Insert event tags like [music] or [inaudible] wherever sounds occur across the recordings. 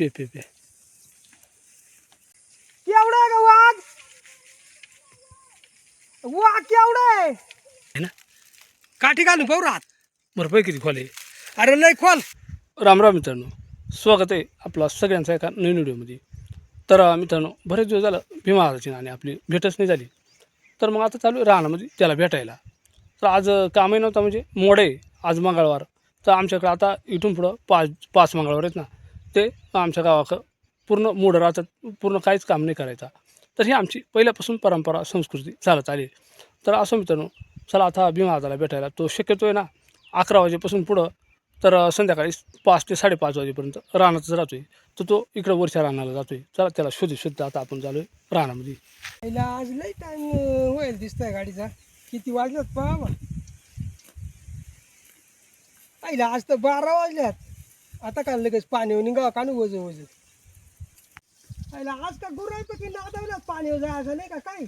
पे पे पे. केवढा आहे का वाघ? वाघ केवढा आहे? है ना? काठी घालून पाहू राहत. बरं पैकी किती खोल आहे. अरे लय खोल. राम राम मित्रांनो. स्वागत आहे आपला सगळ्यांचा एका नवीन व्हिडिओमध्ये. तर मित्रांनो बरेच दिवस झालं भीमा आजाची आणि आपली भेटच नाही झाली. तर मग आता चालू आहे रानामध्ये त्याला भेटायला. तर आज कामही नव्हता म्हणजे मोड आज मंगळवार. तर आमच्याकडे आता इथून पुढं पाच पाच मंगळवार आहेत ना. ते आमच्या गावाकडं पूर्ण मूड राहतात पूर्ण काहीच काम नाही करायचा. तर ही आमची पहिल्यापासून परंपरा संस्कृती चालत आली. तर असं मित्रांनो चला आता भीमा आजाला भेटायला. तो शक्यतो आहे ना अकरा वाजेपासून पुढं तर संध्याकाळी पाच ते साडेपाच वाजेपर्यंत रानातच राहतो आहे तर तो इकडं वरच्या रानाला जातो आहे चला त्याला शोध शोधता आता आपण चालू आहे रानामध्ये. पहिला आज लई टाइम होईल दिसतोय गाडीचा. किती वाजल्यात पहा पहिला आज तर बारा वाजल्यात आता काय लगेच पाणी निघा का वज वज पहिला आज का गुरायपैकी नादवल्यात पाणी जायचं नाही का काय?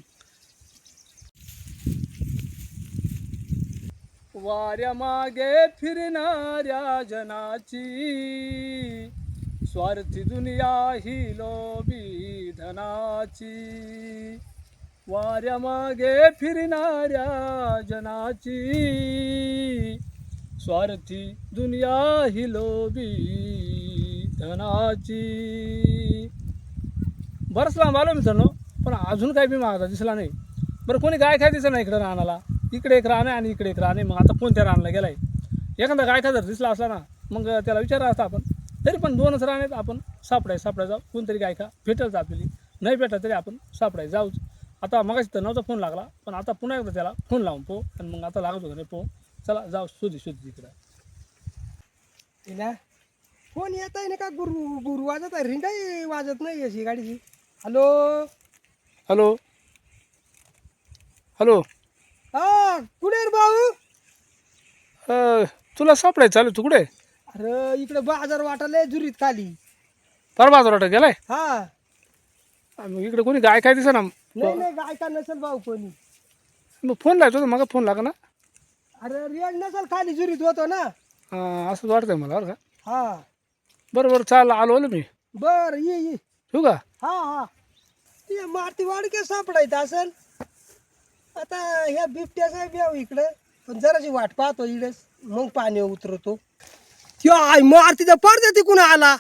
वाऱ्या मागे फिरणाऱ्या जनाची स्वार्थी दुनिया ही लोबी धनाची. वाऱ्या मागे फिरणाऱ्या जनाची स्वार्थी दुनिया ही लोभी धनाची. बरंच लांब आलो मित्रांनो पण अजून काही बी माझा दिसला नाही. बरं कोणी गाय काय दिसत नाही इकडं रानाला. इकडे एक राहणे आणि इकडे एक राहणे मग आता कोणत्या रानाला गेलाय? एखादा गायखा जर दिसला असला ना मग त्याला विचारा असता आपण. तरी पण दोनच राहण्यात आपण सापडाय सापडाय जाऊ. कोणतरी गायका का आपली नाही भेटला तरी आपण सापडाय जाऊच. आता मगाशी तर नव्हता फोन लागला पण आता पुन्हा एकदा त्याला फोन लावून पो आणि मग आता लागत होता नाही पो चला जाऊ शोधी शोधी तिकडं. तिला फोन येत आहे ना का गुरु गुरु वाजत आहे? रिंगाई वाजत नाही अशी गाडीची. हॅलो? हॅलो? हॅलो? हा कुठे रे भाऊ? अ, तुला सापडाय चालू तू कुठे? अरे इकडे बाजार वाटायला जुरीत खाली. परवा वाटत गेलाय? हा. मग इकडे कोणी गाय काय दिसा ना नाही नाही गायका नसेल भाऊ कोणी. मग फोन लावतो ना मग फोन लागा ना अरे रेड नसेल खाली जुरीत होतो ना. अं, असंच वाटतंय मला बरं का. हा. बरं बरं चाल आलो आलो मी. बर ये ये. ठेवू का? हा हा. ते मारती वाडके सापडायचं असेल. आता ह्या बिबट्याचा ब्याव इकडे. पण जराची वाट पाहतो इकडेच मग पाणी उतरवतो. त्यो आय मारतीचा पडते तिकून आला.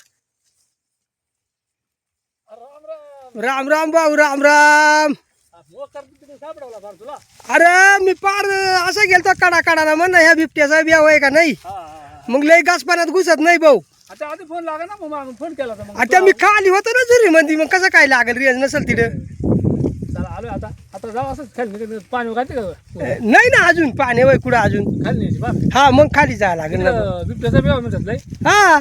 राम राम भाऊ राम राम. अरे मी पार असं गेलतो कडा कडाला म्हण ह्या बिबट्याचा ब्याव आहे का नाही? मग लय गास पाण्यात घुसत नाही भाऊ. आता आधी फोन लागा ना मग फोन केला आता मी खाली होतो ना जुरी मध्ये मग कसं काय लागेल रेंज नसेल तिथं? आलो आता. आता जाऊ असंच खाली निघत निघत पाणी घालते का नाही ना अजून पाणी वय कुठं अजून? खाली हा मग खाली जायला लागेल ना बिबट्याचा म्हणतात हा.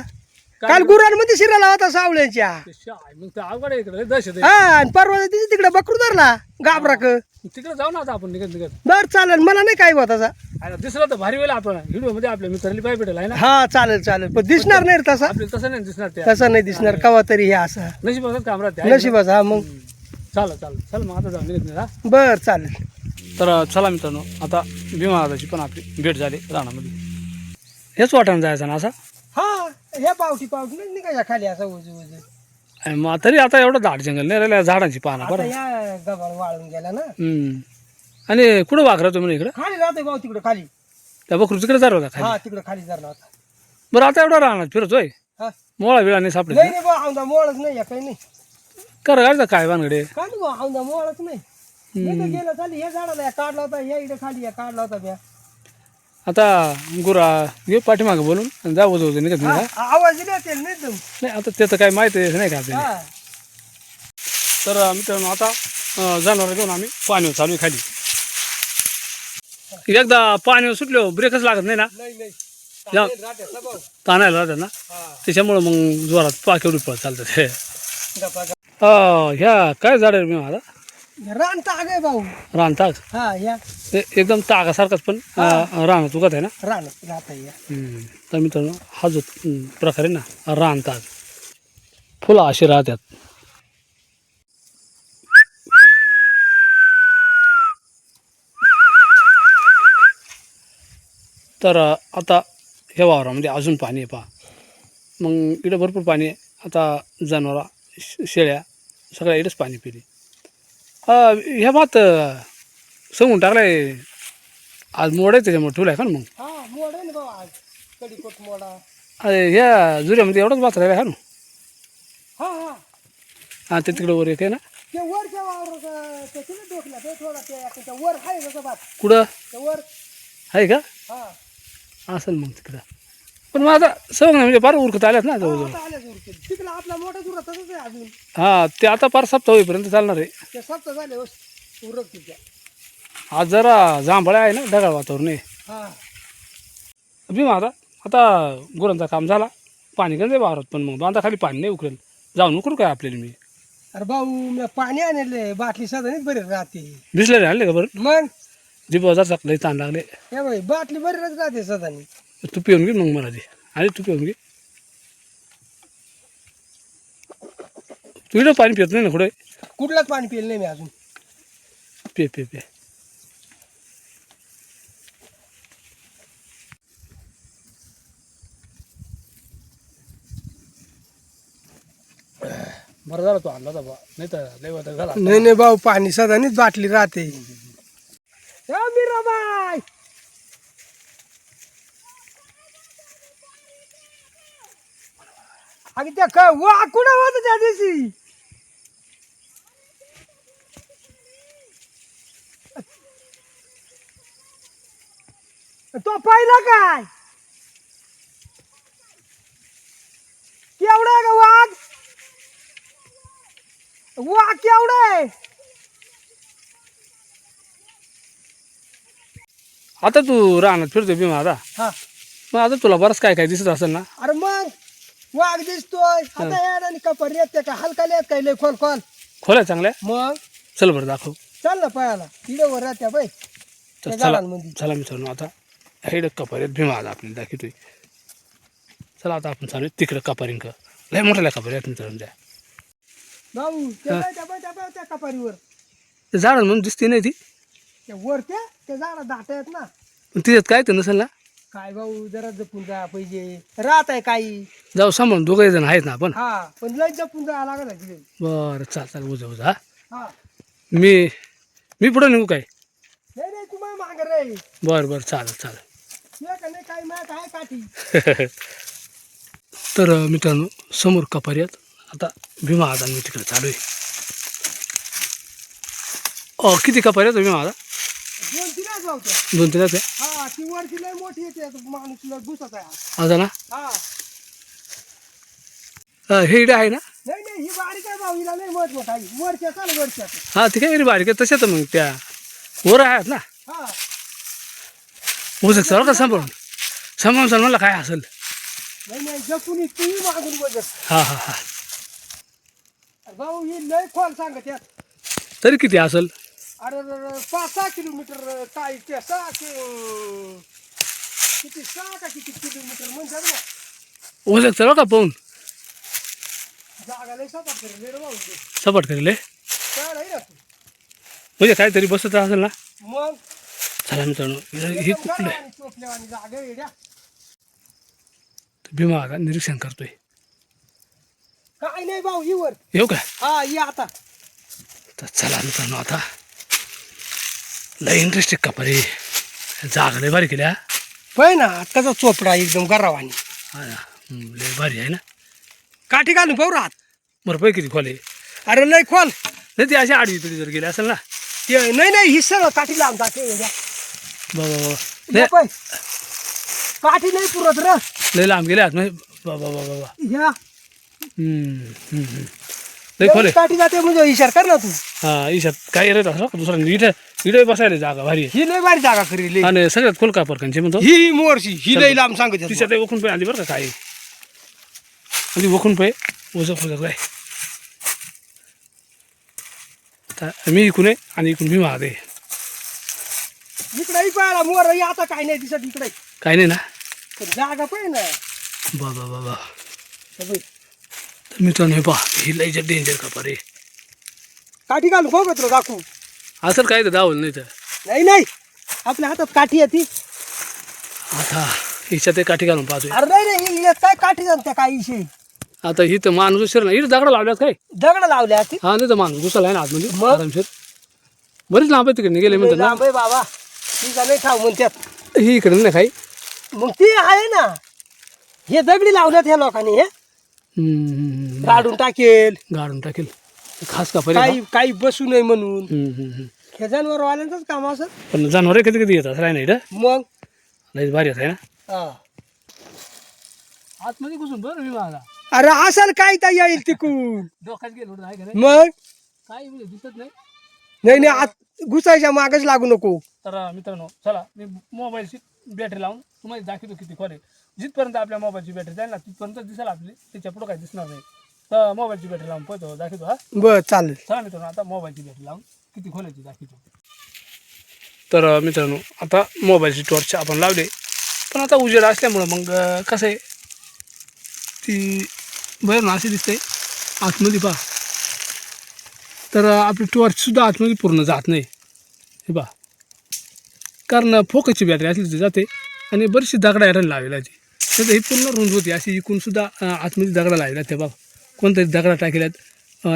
काल गुरांमध्ये शिराला होता सावळ्यांच्या. ते शाय, मग ते अवघड आहे इकडे दहशत आहे. हा आणि परवा तिथे तिकडे बकरू धरला गाबराक तिकडे जाऊ ना आता आपण निघत निघत. बर चालेल. मला नाही काय होता आता दिसलं तर भारी वेळ आपण. व्हिडिओमध्ये आपल्या मित्रांनी पाय भेटेल आहे ना. हा चालेल चालेल. पण दिसणार नाही रे तसा. आपल्याला तसं नाही दिसणार ते. तसा नाही दिसणार. कवा तरी हे असं. नशीब असत काम राहते. नशिबाच हा मग. चालेल चालेल. चल मग आता जाऊ निघत हा. बर चालेल. तर चला मित्रांनो. आता भीमा दादाची पण आपली भेट झाली रानामध्ये. हेच वाटाणा जायचं ना असा? हा पावठी पावठी नाही निघायच्या खाली असं उजू उजू आणि मग तरी आता एवढं झाड जंगल नाही राहिलं झाडांची पानं आता बरं या गबाळ वाळून गेला ना. हम्म. आणि कुठं वाघ राहतो म्हणे इकडं? खाली राहतोय भाऊ तिकडे खाली. त्या बकरू तिकडे जात होता खाली. हा तिकडे खाली जरला होता. बरं आता एवढा राहणार फिरतोय? हा. मोळा वेळा नाही सापडत नाही नाही भाऊ औंदा मोळच नाही या काही नाही. कर गाडीचा काय भानगडे? काय नाही भाऊ औंदा मोळच नाही. तर गेलं हे झाडाला या काढला होता या इकडे खाली या काढला होता म्या आता गुरा ये पाठीमागं बोलून जाऊ जाऊ नाही का? हा, आवाज दिला नाही एकदम नाही आता त्याचं काय माहिती आहे नाही का आपल्याला? हा. तर मित्रांनो आता जनावर घेऊन आम्ही पाणी चालू आहे खाली. एकदा पाणी सुटलो ब्रेकच लागत नाही ना? नाही नाही. या. चालेल, राहते. ताणायला राहतात ना? हा, त्याच्यामुळं मग जोरात पाक एवढी पळत चालतं. ते गप्पा, गप्पा. अं, ह्या काय झाड आहे मी माझा रान ताग आहे भाऊ. रान ताग हा या. ते एकदम तागासारखाच पण रान चुकत आहे ना? रान राहता या. हम्म. तर मित्रांनो हा जो हम्म, प्रकार आहे ना रान ताग फुलं अशी राहतात. तर अं, आता ह्या वावरामध्ये अजून पाणी आहे पहा. मग इकडे भरपूर पाणी आहे. आता जनावरा शेळ्या सगळ्या इकडेच पाणी पिली. हा ह्या भात सांगून टाकलाय. आज मोड आहे त्याच्यामुळे ठेवलाय का ना मग? हा मोड आहे ना भाऊ आज. कडीकोट मोडा. अरे ह्या जुऱ्यामध्ये एवढाच भात राहिला का ना? हा हा. हा ते तिकडे वर आहे ना? ते वरच्या वावर ते तिने डोकला ते थोडा ते त्याच्या वर आहे जसं बात. कुठं? ते वर. आहे का? हा. असेल मग तिकडं. पण आता सवंग म्हणजे फार उरकत आल्यात ना जवळजवळ. तिकडला आपला मोठा दुरा तसंच आहे अजून. हा ते आता फार सप्ताह होईपर्यंत चालणार आहे. ते सप्त झाले उरक तिच्या आज जरा जांभळ्या आहे ना ढगाळ वातावरण आहे. हा. भीमा आता आता गुरांचा काम झाला. पाणी गंज वावरात पण मग बांधा खाली पाणी नाही उकरेल. जाऊन उकरू काय आपल्याला मी? अरे भाऊ मी पाणी आणले बाटली साधारणच बरी राहते. बिसलेले आणले का बरं मग? जीभ हजार लई ताण लागले. हे बाई बाटली बरीच राहते सदानी तू पिऊन घे मग मला ते आणि तू पिऊन घे तू इकडं पाणी पित नाही ना कुठे? कुठलाच पाणी पिलं नाही मी अजून. पे पे पे. बरं झालं तू आणला होता बा नाही तर लय वाटत झाला नाही नाही भाऊ पाणी सदानीच बाटली राहते. मीराबाई! अगं त्या काय वा कुठं होत त्या दिवशी? तो पाहिला काय? केवढा आहे का वाघ? वाघ केवढा आहे? आता तू राहणार फिरतो भीमा आता. हा. मग आता तुला बरंच काय काय दिसत असेल ना? अरे मग वाघ दिसतोय. आता या आणि कपर येत का हलका येत काय? लय खोल खोल. खोल्या चांगल्या? मग? चल बरं दाखव. चल ना पायाला. वर राहत्या बाई. तर चला. झाडांमध्ये. चला मित्रांनो आता हेड कपारीत भीमा आता आपल्याला दाखवतोय. चला आता आपण चालू तिकडं कपारींक. लय मोठ्या कपारी आहेत मित्रांनो त्या. भाऊ त्या बाई, त्या बाई, त्या बाई, त्या कपारीवर. ते झाड म्हणून दिसते नाही ती. त्या वर त्या त्या झाडा दाट आहेत ना. पण तिच्यात काय तर नसेल ना? काय भाऊ जरा जपून जा पाहिजे राहत आहे काही. जाऊ सांभाळून दोघे जण आहेत ना आपण? हा पण लय जपून जा लागत आहे तिथे. बरं चाल चाल उजा उजा हा. हा. मी मी पुढं निघू काय? नाही नाही तुम्हाला माग रे बरं बरं चालेल चालेल. तुझ्या का नाही काही माहीत आहे काठी [laughs] तर अं, मित्रांनो समोर कपारी आहेत. आता भीमा आता मी तिकडे चालू आहे. अ किती कपारी आहेत भीमा आता दोन हा ती वरची लय मोठी येते माणूस लय घुसत आहे. ना हा. अं, हे आहे ना? नाही नाही ही बारीक आहे भाऊ. हिला नाही महत्त्व काही वरच्या चाल वरच्या हा ते काय बारीक आहे? मग त्या. वर आहेत ना? हा. उजक सर का सांभाळून? सांभाळून सांभाळून मला काय असेल? नाही नाही जपून तुम्ही मागून बघत. हा हा हा. भाऊ ही लय खोल सांगत यात तरी किती असेल? अरे अरे, पाच सहा किलोमीटर काय ते सहा कि- किती सहा का किती किलोमीटर म्हणतात ना उजक का पाहून? जागा लय सात फिरले रे भाऊ इथे. सपाट करेल काय नाही ना तू म्हणजे काहीतरी बसत असेल ना? मग? चला मित्रांनो हे हे कुठलं? चोपल्या आणि जागा येड्या. भीमा आता निरीक्षण करतोय. काय नाही भाऊ ही वर येऊ का? हा ये आता. तर चला मित्रांनो आता लय इंटरेस्टिंग कपारी जागा लय भारी केल्या. पाय ना आत्ताचा चोपडा एकदम गरावानी हा ना. हम्म, लय भारी आहे ना. काठी घालून पाहू राहत. बरं पै किती खोले अरे लय खोल. नाही ती अशी आडवी पिढी जर गेली असेल ना. ते नाही नाही ही सगळं काठी टाके येड्या. बाबा लय. काठी नाही पुरत र. लय लांब गेल्या म्हणजे बाबा बाबा बाबा ह्या. हम्म, हम्म, हम्म. लय खोले एवढी काठी जाते म्हणजे विचार कर ना तू. हा ईशात काय येत असं दुसरा इथं इथं बसायला जागा भारी आहे. ही लय भारी जागा करी लय. आणि सगळ्यात खोल कापर कंचे म्हणतो. ही मोरशी ही लय लांब सांगत तिच्यात वखून पे आली बरं का काय? आधी वखून पे ओझं फुजत काय आता मी इकून आहे आणि इकून मी महाग आहे. इकडे पाहिला मोर ही आता काय नाही दिसत इकडे. काय नाही ना? पण जागा पाहिजे ना. बाबा बाबा हे बघ. तर मित्रांनो हे पहा ही लय डेंजर कापर आहे. काठी घालून बघत रो दाखवू? असं काय तर दावल नाही तर? नाही नाही. आपल्या हातात काठी आहे ती. आता हिच्यात एक काठी घालून पाहतोय. अरे नाही नाही ही- ही काय काठी जाण त्या काही विषयी आता ही तर माणूस शिरला इथं दगड लावल्यात काय? दगड लावले असतील हा नाही तर माणूस घुसाला आहे ना आतमध्ये. मग? आरामशीर बरीच लांब आहे तिकडे गेले म्हणतात लांब आहे बाबा. ती नाही ठाव म्हणतात. ही इकडे नाही काही? मग ती आहे ना. हे दगडी लावल्यात ह्या लोकांनी हे. हम्म, काढून टाकेल. गाडून टाकेल. खास का पहिले काही काही बसू नये म्हणून. हम्म, हम्म, हम्म. हे जनावरवाल्यांचंच काम असं. पण जनावर कधी कधी येतात राही नाही इथं मग? लईच भारी आहे ना. हा. आतमध्ये घुसून बरं मी माझा अरे असेल काय तर येईल तिकून? डोक्यात गेलो का नाही मग? काही म्हणजे दिसत नाही. नाही नाही आत घुसायच्या मागच लागू नको. तर मित्रांनो चला मी मोबाईलची बॅटरी लावून तुम्हाला दाखवतो किती खोल आहे. जिथपर्यंत आपल्या मोबाईलची बॅटरी जाईल ना तिथपर्यंत दिसेल आपली. त्याच्या पुढं काही दिसणार नाही. तर मोबाईलची बॅटरी लावून पोहतो दाखवतो हा. बर चालेल. चला मित्रांनो आता मोबाईलची बॅटरी लावून किती खोलायची दाखवतो. तर मित्रांनो आता मोबाईलची टॉर्च आपण लावले. पण आता उजेड असल्यामुळं मग कसं आहे? ती बाहेर अशी दिसते. आतमध्ये पहा. तर आपली टॉर्चसुद्धा आतमध्ये पूर्ण जात नाही. हे पहा. कारण फोकसची बॅटरी असली तर जाते. आणि बरीचशी दगडा यायला लावलेला आहे ती तर ही पूर्ण रुंद होती. अशी इकूनसुद्धा आतमध्ये दगडा लावलेला ते बघा कोणतरी दगडा टाकल्यात.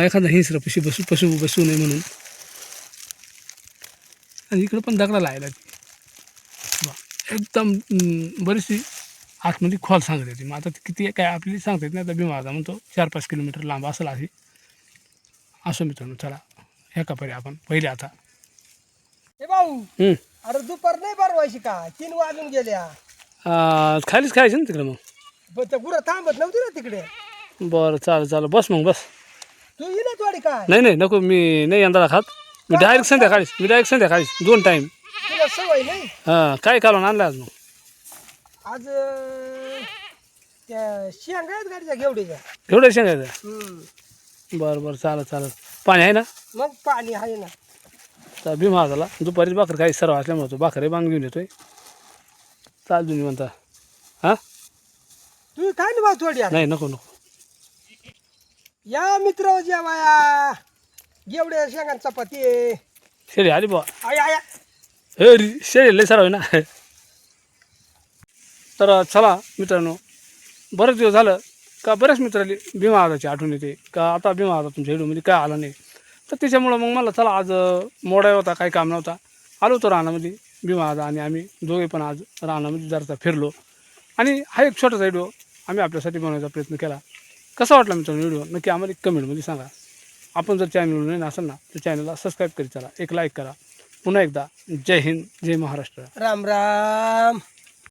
एखादा हिंस्र पशी बसू पशु बसू नये म्हणून. आणि इकडं पण दगडा बा, एकदम बरीचशी आतमध्ये खोल सांगत होती मग आता किती काय आपली सांगता येत नाही. आता भीमाचा म्हणतो चार पाच किलोमीटर लांब असेल अशी असं मित्रांनो चला. ह्या कपारी आपण पहिले आता. हे भाऊ. अरे दुपार नाही बरवायची का? तीन वाजून गेल्या. खालीच खायचं ना तिकडे मग? गुरं थांबत नव्हती ना तिकडे. बरं चालेल चालेल. बस मग बस. तू ये ना थोडी काय नाही नाही नको मी नाही यंदा खात. मी डायरेक्ट संध्याकाळीच मी डायरेक्ट संध्याकाळीच दोन टाईम तुला सवय नाही? हां काय कालवून आणलं आज मग? आज अं, त्या शेंगा आहेत गाडीच्या घेवडीच्या. एवढं सांगायचं हम्म. बरं बरं चालेल चालेल. पाणी आहे ना? मग पाणी आहे ना. तर भीमा झाला. दुपारीच भाकर काही सर्व असल्यामुळे तो भाकरे बांधून घेऊन येतोय. चाल तुम्ही म्हणता हां? तू काय ना भाऊ थोडी आता. नाही नको नको. या मित्र जेवाया. घेवड्या शेंगा चपाती आहे. शेळी आली बा आय आय. आय. हे री- शेळी लय सर्व ना. तर चला मित्रांनो बरेच दिवस झालं का बऱ्याच मित्राली भीमा आजाची आठवण येते का आता भीमा आजा तुमच्या व्हिडिओमध्ये काय आला नाही. तर त्याच्यामुळं मग मला चला आज अं, मोडा होता काही काम नव्हता. आलो होतो रानामध्ये भीमा आजा आणि आम्ही दोघे पण आज रानामध्ये जरासा फिरलो. आणि हा एक छोटासा व्हिडिओ आम्ही आपल्यासाठी बनवायचा प्रयत्न केला. कसा वाटला मित्रांनो व्हिडिओ? नक्की आम्हाला कमेंटमध्ये सांगा. आपण जर चॅनल नाही असेल ना तर चॅनलला सबस्क्राईब करीत चला. एक लाईक करा. पुन्हा एकदा जय हिंद जय महाराष्ट्र. राम राम.